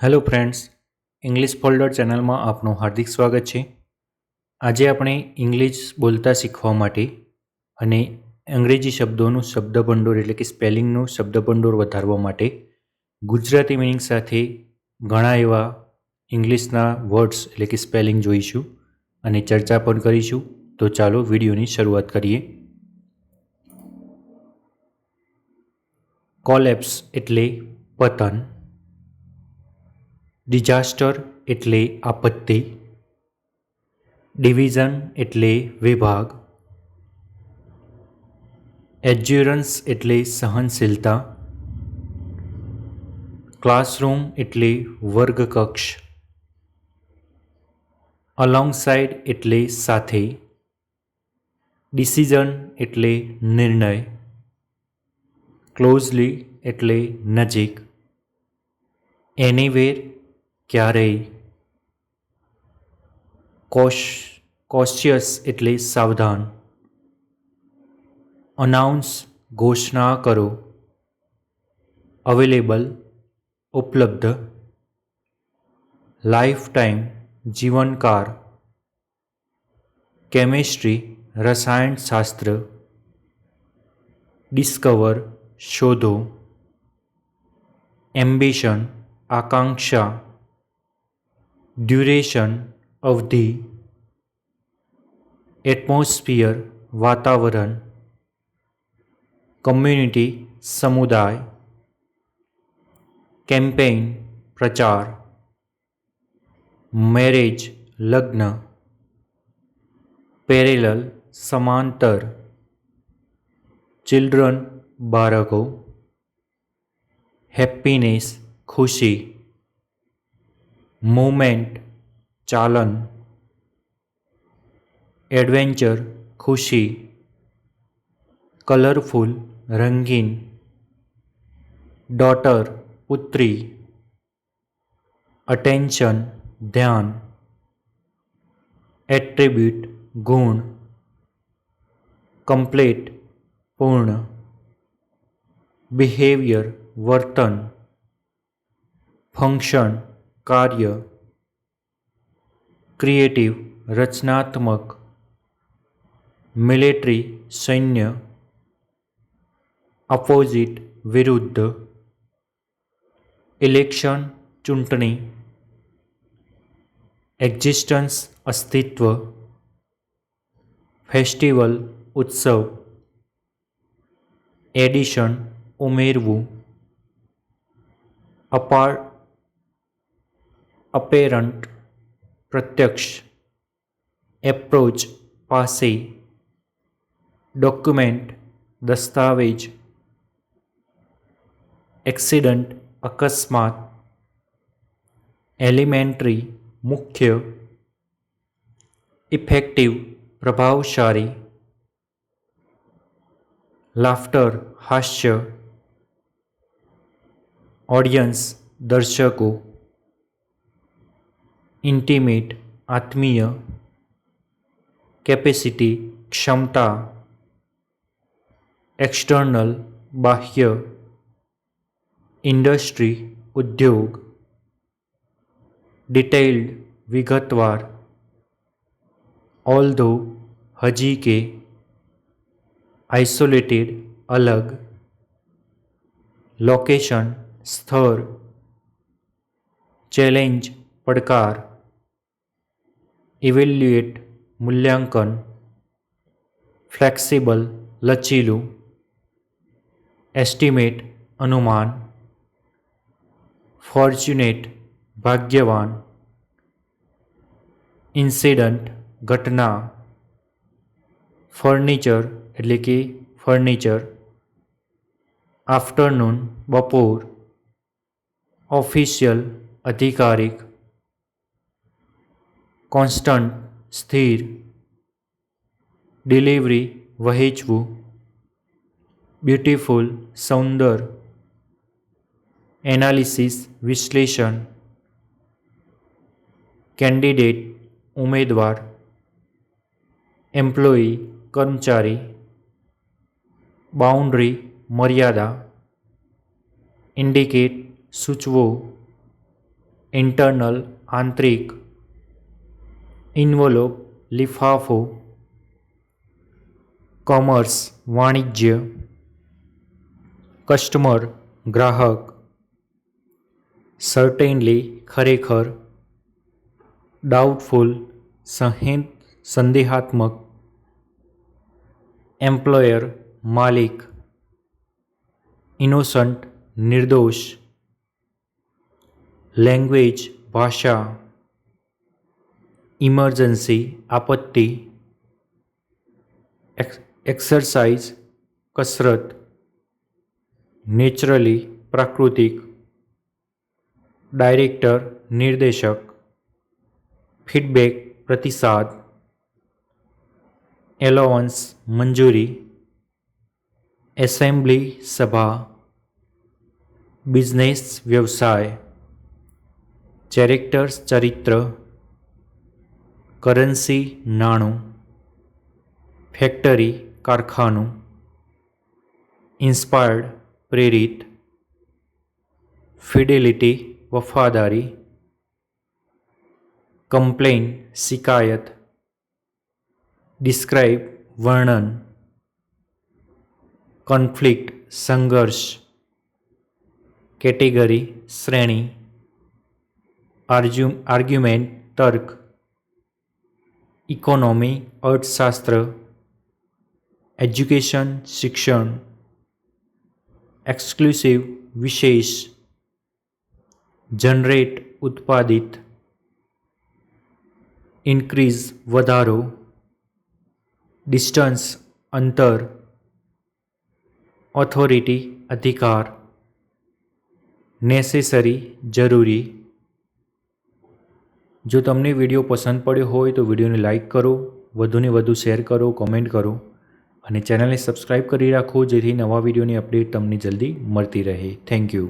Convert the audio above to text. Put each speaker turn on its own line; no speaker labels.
Hello friends, English folder ચેનલમાં આપનું હાર્દિક સ્વાગત છે. આજે આપણે ઇંગ્લિશ બોલતા શીખવા માટે અને અંગ્રેજી શબ્દોનું શબ્દભંડોળ એટલે કે સ્પેલિંગનું શબ્દભંડોળ વધારવા માટે ગુજરાતી મિનિંગ સાથે ઘણા એવા ઇંગ્લિશના વર્ડ્સ એટલે કે સ્પેલિંગ જોઈશું અને ચર્ચા પણ કરીશું. તો ચાલો વિડીયોની શરૂઆત કરીએ. કોલેપ્સ એટલે પતન. ડિઝાસ્ટર એટલે આપત્તિ, ડિવિઝન એટલે વિભાગ એજ્યુરન્સ એટલે સહનશીલતા, ક્લાસરૂમ એટલે વર્ગકક્ષ, અલોંગસાઇડ એટલે સાથે, ડિસિઝન એટલે નિર્ણય, ક્લોઝલી એટલે નજીક, એનીવેર ક્યારેય કોશ કોશિયસ એટલે સાવધાન અનાઉન્સ ઘોષણા કરો અવેલેબલ ઉપલબ્ધ લાઈફ ટાઈમ જીવનકાળ કેમિસ્ટ્રી રસાયણશાસ્ત્ર ડિસ્કવર શોધો એમ્બિશન આકાંક્ષા ड्यूरेशन अवधि एटमोस्फियर वातावरण कम्युनिटी समुदाय कैंपेन प्रचार मैरिज लग्न पेरेल समांतर चिल्ड्रन बाड़कों हैप्पीनेस खुशी। मूमेंट, चालन, एडवेंचर, खुशी, कलरफुल, रंगीन, डॉटर, पुत्री, अटेंशन, ध्यान, एट्रीब्यूट, गुण, कंप्लीट, पूर्ण, बिहेवियर, वर्तन, फ़ंक्शन કાર્ય ક્રિએટિવ રચનાત્મક મિલિટરી સૈન્ય અપોઝિટ વિરુદ્ધ ઇલેક્શન ચૂંટણી એક્ઝિસ્ટન્સ અસ્તિત્વ ફેસ્ટિવલ ઉત્સવ એડિશન ઉમેરવું અપાર અપેરન્ટ પ્રત્યક્ષ એપ્રોચ પાસે ડોક્યુમેન્ટ દસ્તાવેજ એક્સિડન્ટ અકસ્માત એલિમેન્ટરી મુખ્ય ઇફેક્ટિવ પ્રભાવશાળી લાફ્ટર હાસ્ય ઓડિયન્સ દર્શકો ઇન્ટિમેટ આત્મીય કેપેસિટી ક્ષમતા એક્સટર્નલ બાહ્ય ઇન્ડસ્ટ્રી ઉદ્યોગ ડિટેઇલ્ડ વિગતવાર ઓલ્ધો હજી કે આઇસોલેટેડ અલગ લોકેશન સ્થળ ચેલેન્જ પડકાર ઇવેલ્યુએટ મૂલ્યાંકન ફ્લેક્સિબલ લચીલું એસ્ટિમેટ અનુમાન ફોર્ચ્યુનેટ ભાગ્યવાન ઇન્સિડન્ટ ઘટના ફર્નિચર એટલે કે ફર્નિચર આફ્ટરનૂન બપોર ઓફિશિયલ અધિકારિક કોન્સ્ટન્ટ સ્થિર ડિલિવરી વહેંચવું બ્યુટીફુલ સૌંદર એનાલિસિસ વિશ્લેષણ કેન્ડિડેટ ઉમેદવાર એમ્પ્લોયી કર્મચારી બાઉન્ડ્રી મર્યાદા ઇન્ડિકેટ સૂચવો ઇન્ટરનલ આંતરિક ઇન્વોલોપ લિફાફો કોમર્સ વાણિજ્ય કસ્ટમર ગ્રાહક સર્ટેનલી ખરેખર ડાઉટફુલ સહેન સંદેહાત્મક એમ્પ્લોયર માલિક ઇનોસન્ટ નિર્દોષ લેંગ્વેજ ભાષા इमरजेंसी आपत्ति एक्सरसाइज कसरत नेचुरली प्राकृतिक डायरेक्टर निर्देशक फीडबैक प्रतिसाद एलोवंस मंजूरी एसेंबली सभा बिज़नेस व्यवसाय चैरेक्टर्स चरित्र કરન્સી નાણું ફેક્ટરી કારખાનું ઇન્સ્પાયર્ડ પ્રેરિત ફિડેલિટી વફાદારી કમ્પ્લેન શિકાયત ડિસ્ક્રાઇબ વર્ણન કોન્ફ્લિક્ટ સંઘર્ષ કેટેગરી શ્રેણી આર્જ્યુ આર્ગ્યુમેન્ટ તર્ક ઇકોનોમી અર્થશાસ્ત્ર એજ્યુકેશન શિક્ષણ એક્સક્લુસિવ વિશેષ જનરેટ ઉત્પાદિત ઇન્ક્રીઝ વધારો ડિસ્ટન્સ અંતર ઓથોરિટી અધિકાર નેસેસરી જરૂરી જો તમને વીડિયો પસંદ પડ્યો હોય તો વિડીયોને લાઇક કરો, વધુને વધુ શેર કરો, કોમેન્ટ કરો અને ચેનલને સબસ્ક્રાઈબ કરી રાખો જેથી નવા વિડીયોની અપડેટ તમને જલ્દી મળતી રહે. Thank you.